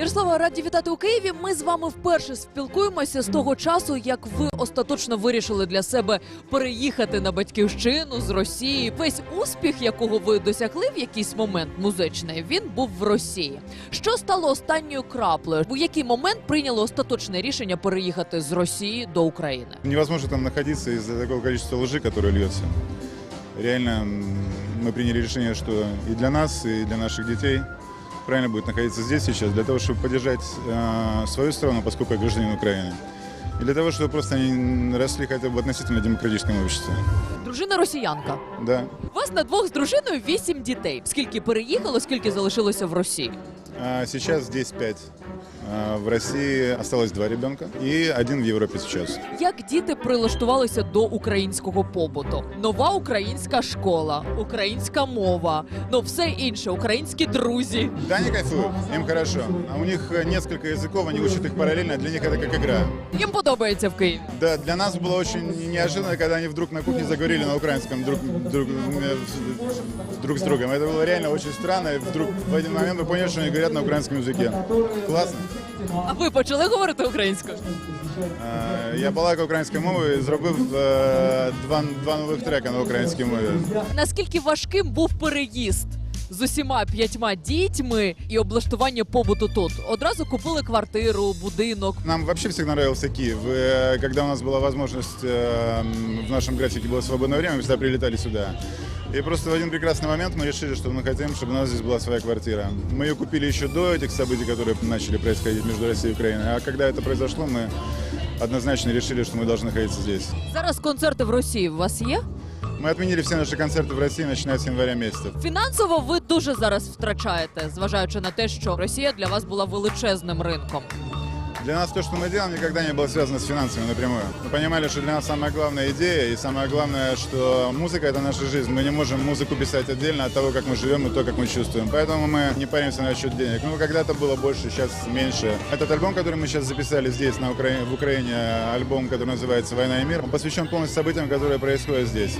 Ярослава, раді вітати у Києві. Ми з вами вперше спілкуємося з того часу, як ви остаточно вирішили для себе переїхати на батьківщину з Росії. Весь успіх, якого ви досягли в якийсь момент музичний, він був в Росії. Що стало останньою краплею? У який момент прийняли остаточне рішення переїхати з Росії до України? Невозможно там находиться из-за такого количества лжи, которое льется. Реально м, мы приняли решение, что и для нас, и для наших детей правильно будет находиться здесь сейчас, для того, чтобы поддержать э, свою страну, поскольку я гражданин Украины. И для того, чтобы просто они росли хотя бы в относительно демократическом обществе. Дружина росіянка. Да. У вас на двох з дружиною вісім дітей. Скільки переїхало, скільки залишилося в Росії? А сейчас здесь пять. А в России осталось два ребенка и один в Европе сейчас. Як діти прилаштувалися до українського побуту? Нова українська школа, українська мова, ну все інше, українські друзі. Да, они кайфуют, им хорошо. А у них э, несколько языков, они учат их параллельно, для них это как игра. Їм подобається в Києві. Да, для нас было очень неожиданно, когда они вдруг на кухне заговорили на украинском друг, друг, э, друг с другом. Это было реально очень странно. И вдруг в один момент мы поняли, что они говорят на украинском языке. Классно. А ви почали говорити українською? Е, Я балакаю українською мовою і зробив е, два, два нових трека на українській мові. Наскільки важким був переїзд? З усіма п'ятьма дітьми і облаштування побуту тут одразу купили квартиру, будинок. Нам вообще всегда нравился Киев. Э, Когда у нас была возможность, э, м, в нашем графике было свободное время, мы всегда прилетали сюда. И просто в один прекрасный момент мы решили, что мы хотим, чтобы у нас здесь была своя квартира. Мы ее купили еще до этих событий, которые начали происходить между Россией и Украиной. А когда это произошло, мы однозначно решили, что мы должны находиться здесь. Зараз концерти в Росії у вас є? Мы отменили все наши концерты в России, начиная с января месяца. Фінансово ви дуже зараз втрачаєте, зважаючи на те, що Росія для вас була величезним ринком. Для нас то, что мы делаем, никогда не было связано с финансами напрямую. Мы понимали, что для нас самая главная идея и самое главное, что музыка — это наша жизнь. Мы не можем музыку писать отдельно от того, как мы живем и то, как мы чувствуем. Поэтому мы не паримся насчет денег. Ну, когда-то было больше, сейчас меньше. Этот альбом, который мы сейчас записали здесь, на Украине, в Украине, альбом, который называется «Война и мир», он посвящен полностью событиям, которые происходят здесь.